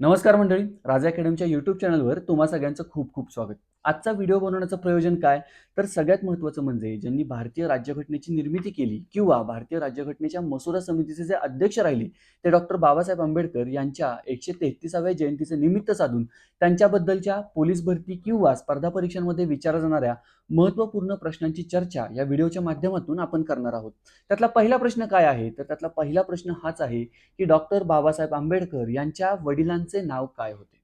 नमस्कार मंडळी राजा अकॅडमीच्या युट्यूब चॅनलवर तुम्हा सगळ्यांचं खूप खूप स्वागत. आजचा व्हिडिओ बनवण्याचं प्रयोजन काय? तर सगळ्यात महत्त्वाचं म्हणजे ज्यांनी भारतीय राज्यघटनेची निर्मिती केली किंवा भारतीय राज्यघटनेच्या मसुदा समितीचे जे अध्यक्ष राहिले ते डॉक्टर बाबासाहेब आंबेडकर यांच्या एकशे तेहतीसाव्या जयंतीचं निमित्त साधून त्यांच्याबद्दलच्या पोलीस भरती किंवा स्पर्धा परीक्षांमध्ये विचारल्या जाणाऱ्या महत्त्वपूर्ण प्रश्नांची चर्चा या व्हिडिओच्या माध्यमातून आपण करणार आहोत. त्यातला पहिला प्रश्न काय आहे? तर त्यातला पहिला प्रश्न हाच आहे की डॉक्टर बाबासाहेब आंबेडकर यांच्या वडिलांचे नाव काय होते?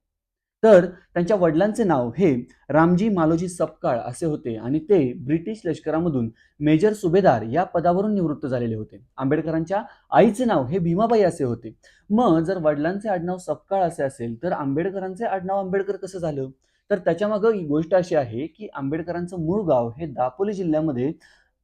तर त्यांच्या वडिलांचे नाव हे रामजी मालोजी सपकाळ असे होते आणि ते ब्रिटिश लष्करामधून मेजर सुभेदार या पदावरून निवृत्त झालेले होते. आंबेडकरांच्या आईचे नाव हे भीमाबाई असे होते. मग जर वडिलांचे आडनाव सपकाळ असे असेल तर आंबेडकरांचे आडनाव आंबेडकर कसं झालं? तर त्याच्यामागं ही गोष्ट अशी आहे की आंबेडकरांचं मूळ गाव हे दापोली जिल्ह्यामध्ये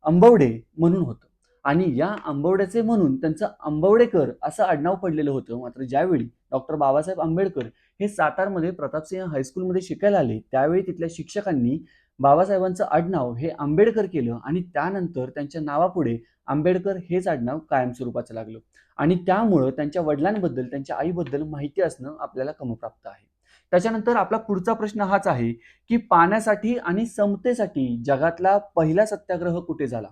अंबवडे म्हणून होतं. आणि या आंबवड्याचे म्हणून त्यांचं आंबवडेकर असं आडनाव पडलेलं होतं. मात्र ज्यावेळी डॉक्टर बाबासाहेब आंबेडकर हे सातारमध्ये प्रतापसिंह हायस्कूलमध्ये शिकायला आले त्यावेळी तिथल्या शिक्षकांनी बाबासाहेबांचं आडनाव हे आंबेडकर केलं आणि त्यानंतर त्यांच्या नावापुढे आंबेडकर हेच आडनाव कायमस्वरूपाचं लागलं. आणि त्यामुळं त्यांच्या वडिलांबद्दल त्यांच्या आईबद्दल माहिती असणं आपल्याला कमप्राप्त आहे. त्याच्यानंतर आपला पुढचा प्रश्न हाच आहे की पाण्यासाठी आणि समतेसाठी जगातला पहिला सत्याग्रह कुठे झाला?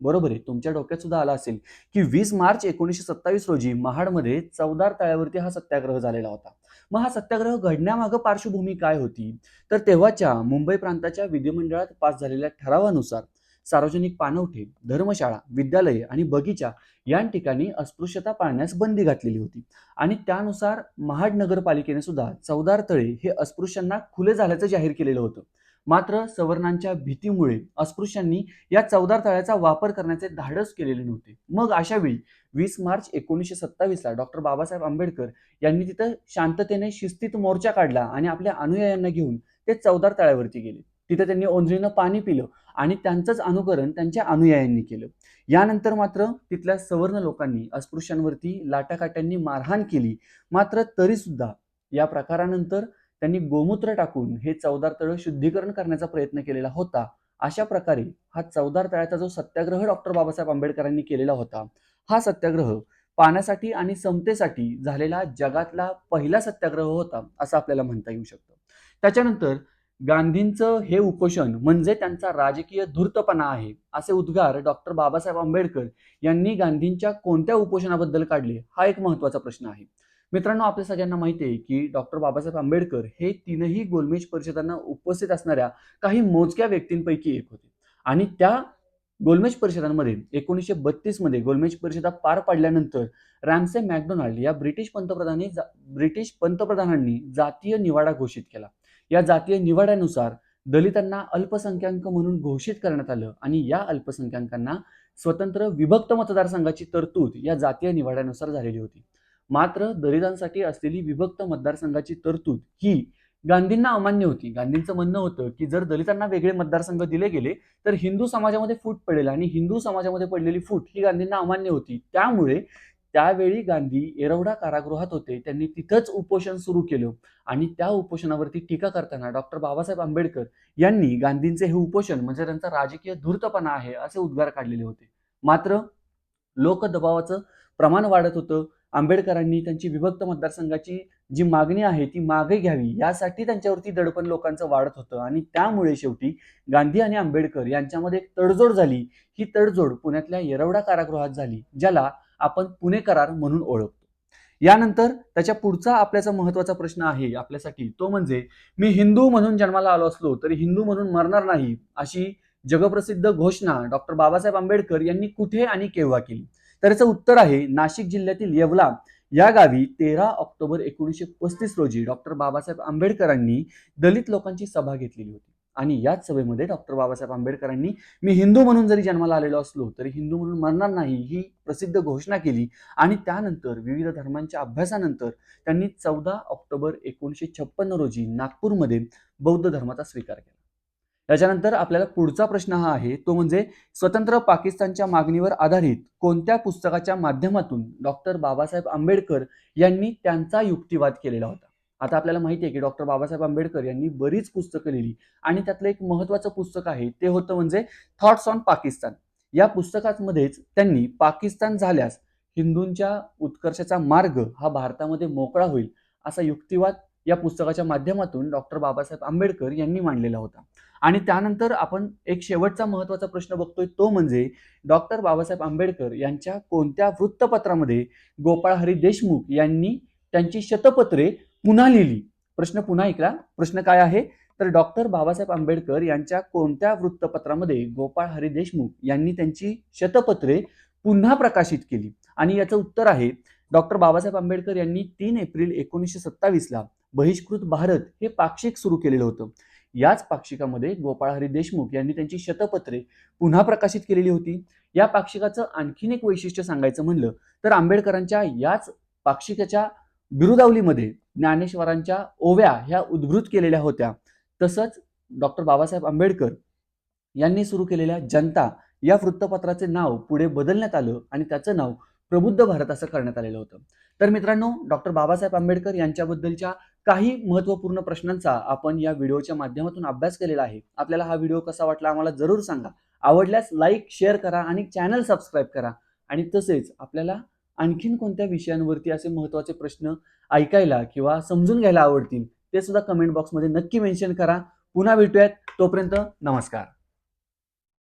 बरोबर आहे. तुमच्या डोक्यात सुद्धा आला असेल की वीस मार्च एकोणीसशे सत्तावीस रोजी महाडमध्ये चौदार तळ्यावरती हा सत्याग्रह झालेला होता. मग हा सत्याग्रह घडण्यामागं पार्श्वभूमी काय होती? तर तेव्हाच्या मुंबई प्रांताच्या विधिमंडळात पास झालेल्या ठरावानुसार सार्वजनिक पाणवठे धर्मशाळा विद्यालये आणि बगीचा या ठिकाणी अस्पृश्यता पाळण्यास बंदी घातलेली होती. आणि त्यानुसार महाड नगरपालिकेने सुद्धा चौदार तळे हे अस्पृश्यांना खुले झाल्याचं जाहीर केलेलं होतं. मात्र सवर्णांच्या भीतीमुळे अस्पृश्यांनी या चौदार तळ्याचा वापर करण्याचे धाडस केलेले नव्हते. मग अशा वेळी वीस मार्च एकोणीसशे सत्तावीसला डॉक्टर बाबासाहेब आंबेडकर यांनी तिथं शांततेने शिस्तीत मोर्चा काढला आणि आपल्या अनुयायांना घेऊन ते चौदार तळ्यावरती गेले. तिथे त्यांनी ओंजळीनं पाणी पिलं आणि त्यांचंच अनुकरण त्यांच्या अनुयायांनी केलं. यानंतर मात्र तिथल्या सवर्ण लोकांनी अस्पृश्यांवरती लाटाकाट्यांनी मारहाण केली. मात्र तरी सुद्धा या प्रकारानंतर त्यांनी गोमूत्र टाकून हे चौदार तळ शुद्धीकरण करण्याचा प्रयत्न केलेला होता. अशा प्रकारे हा चौदार तळ्याचा जो सत्याग्रह डॉक्टर बाबासाहेब आंबेडकरांनी केलेला होता हा सत्याग्रह पाण्यासाठी आणि समतेसाठी झालेला जगातला पहिला सत्याग्रह होता असं आपल्याला म्हणता येऊ शकतं. त्याच्यानंतर गांधींचं हे उपोषण म्हणजे त्यांचा राजकीय धूर्तपणा आहे असे उद्गार डॉक्टर बाबासाहेब आंबेडकर यांनी गांधींच्या कोणत्या उपोषणाबद्दल काढले हा एक महत्त्वाचा प्रश्न आहे. मित्रांनो आपल्या सगळ्यांना माहिती आहे की डॉक्टर बाबासाहेब आंबेडकर हे तीनही गोलमेज परिषदांना उपस्थित असणाऱ्या काही मोजक्या व्यक्तींपैकी एक होते. आणि त्या गोलमेज परिषदांमध्ये एकोणीसशे बत्तीसमध्ये गोलमेज परिषदा पार पाडल्यानंतर रॅमसे मॅकडोनाल्ड या ब्रिटिश पंतप्रधानी ब्रिटिश पंतप्रधानांनी जातीय निवाडा घोषित केला. या जातीय निवाड्यानुसार दलितांना अल्पसंख्याक म्हणून घोषित करण्यात आलं आणि या अल्पसंख्याकांना स्वतंत्र विभक्त मतदारसंघाची तरतूद या जातीय निवाड्यानुसार झालेली होती. मात्र दलितांसाठी असलेली विभक्त मतदारसंघाची तरतूद ही गांधींना अमान्य होती. गांधींचं म्हणणं होतं की जर दलितांना वेगळे मतदारसंघ दिले गेले तर हिंदू समाजामध्ये फूट पडेल आणि हिंदू समाजामध्ये पडलेली फूट ही गांधींना अमान्य होती. त्यामुळे त्यावेळी गांधी एरवडा कारागृहात होते. त्यांनी तिथंच उपोषण सुरू केलं आणि त्या उपोषणावरती टीका करताना डॉक्टर बाबासाहेब आंबेडकर यांनी गांधींचे हे उपोषण म्हणजे त्यांचा राजकीय धूर्तपणा आहे असे उद्गार काढलेले होते. मात्र लोकदबावाचं प्रमाण वाढत होतं. आंबेडकरांनी त्यांची विभक्त मतदारसंघाची जी मागणी आहे ती मागे घ्यावी यासाठी त्यांच्यावरती दडपण लोकांचं वाढत होतं आणि त्यामुळे शेवटी गांधी आणि आंबेडकर यांच्यामध्ये एक तडजोड झाली. ही तडजोड पुण्यातल्या येरवडा कारागृहात झाली ज्याला आपण पुणे करार म्हणून ओळखतो. यानंतर त्याच्या पुढचा आपल्याचा महत्त्वाचा प्रश्न आहे आपल्यासाठी तो म्हणजे मी हिंदू म्हणून जन्माला आलो असलो तरी हिंदू म्हणून मरणार नाही अशी जगप्रसिद्ध घोषणा डॉक्टर बाबासाहेब आंबेडकर यांनी कुठे आणि केव्हा केली? तर याचं उत्तर आहे नाशिक जिल्ह्यातील येवला. या गावी तेरा ऑक्टोबर एकोणीसशे पस्तीस रोजी डॉक्टर बाबासाहेब आंबेडकरांनी दलित लोकांची सभा घेतलेली होती. आणि याच सभेमध्ये डॉक्टर बाबासाहेब आंबेडकरांनी मी हिंदू म्हणून जरी जन्माला आलेलो असलो तरी हिंदू म्हणून मरणार नाही ही प्रसिद्ध घोषणा केली. आणि त्यानंतर विविध धर्मांच्या अभ्यासानंतर त्यांनी चौदा ऑक्टोबर एकोणीसशे छप्पन्न रोजी नागपूरमध्ये बौद्ध धर्माचा स्वीकार केला. त्याच्यानंतर आपल्याला पुढचा प्रश्न हा आहे तो म्हणजे स्वतंत्र पाकिस्तानच्या मागणीवर आधारित कोणत्या पुस्तकाच्या माध्यमातून डॉक्टर बाबासाहेब आंबेडकर यांनी त्यांचा युक्तिवाद केलेला होता? आता आपल्याला माहिती आहे की डॉक्टर बाबासाहेब आंबेडकर यांनी बरीच पुस्तकं लिहिली. आणि त्यातलं एक महत्वाचं पुस्तक आहे ते होतं म्हणजे थॉट्स ऑन पाकिस्तान या पुस्तकामध्येच त्यांनी पाकिस्तान झाल्यास हिंदूंच्या उत्कर्षाचा मार्ग हा भारतामध्ये मोकळा होईल असा युक्तिवाद या पुस्तकाच्या माध्यमातून डॉक्टर बाबासाहेब आंबेडकर यांनी मांडलेला होता. आणि त्यानंतर आपण एक शेवटचा महत्त्वाचा प्रश्न बघतोय तो म्हणजे डॉक्टर बाबासाहेब आंबेडकर यांच्या कोणत्या वृत्तपत्रामध्ये गोपाळ हरी देशमुख यांनी त्यांची शतपत्रे पुन्हा लिहिली. प्रश्न पुन्हा ऐकला. प्रश्न काय आहे? तर डॉक्टर बाबासाहेब आंबेडकर यांच्या कोणत्या वृत्तपत्रामध्ये गोपाळ हरी देशमुख यांनी त्यांची शतपत्रे पुन्हा प्रकाशित केली? आणि याचं उत्तर आहे डॉक्टर बाबासाहेब आंबेडकर यांनी तीन एप्रिल एकोणीसशे सत्तावीसला बहिष्कृत भारत हे पाक्षिक सुरू केलेलं होतं. याच पाक्षिकामध्ये गोपाळ हरी देशमुख यांनी त्यांची शतपत्रे पुन्हा प्रकाशित केलेली होती. या पाक्षिकाचं आणखीन एक वैशिष्ट्य सांगायचं म्हणलं तर आंबेडकरांच्या याच पाक्षिकाच्या बिरुदावलीमध्ये ज्ञानेश्वरांच्या ओव्या ह्या उद्भूत केलेल्या होत्या. तसंच डॉक्टर बाबासाहेब आंबेडकर यांनी सुरू केलेल्या जनता या वृत्तपत्राचे नाव पुढे बदलण्यात आलं आणि त्याचं नाव प्रबुद्ध भारत असं करण्यात आलेलं होतं. तर मित्रांनो डॉक्टर बाबासाहेब आंबेडकर यांच्याबद्दलच्या काही महत्त्वपूर्ण प्रश्नांचा आपण या व्हिडिओच्या माध्यमातून अभ्यास केलेला आहे. आपल्याला हा व्हिडिओ कसा वाटला आम्हाला जरूर सांगा. आवडल्यास लाईक शेअर करा आणि चॅनल सबस्क्राईब करा. आणि तसेच आपल्याला आणखीन कोणत्या विषयांवरती असे महत्त्वाचे प्रश्न ऐकायला किंवा समजून घ्यायला आवडतील ते सुद्धा कमेंट बॉक्समध्ये नक्की मेन्शन करा. पुन्हा भेटूयात. तोपर्यंत नमस्कार.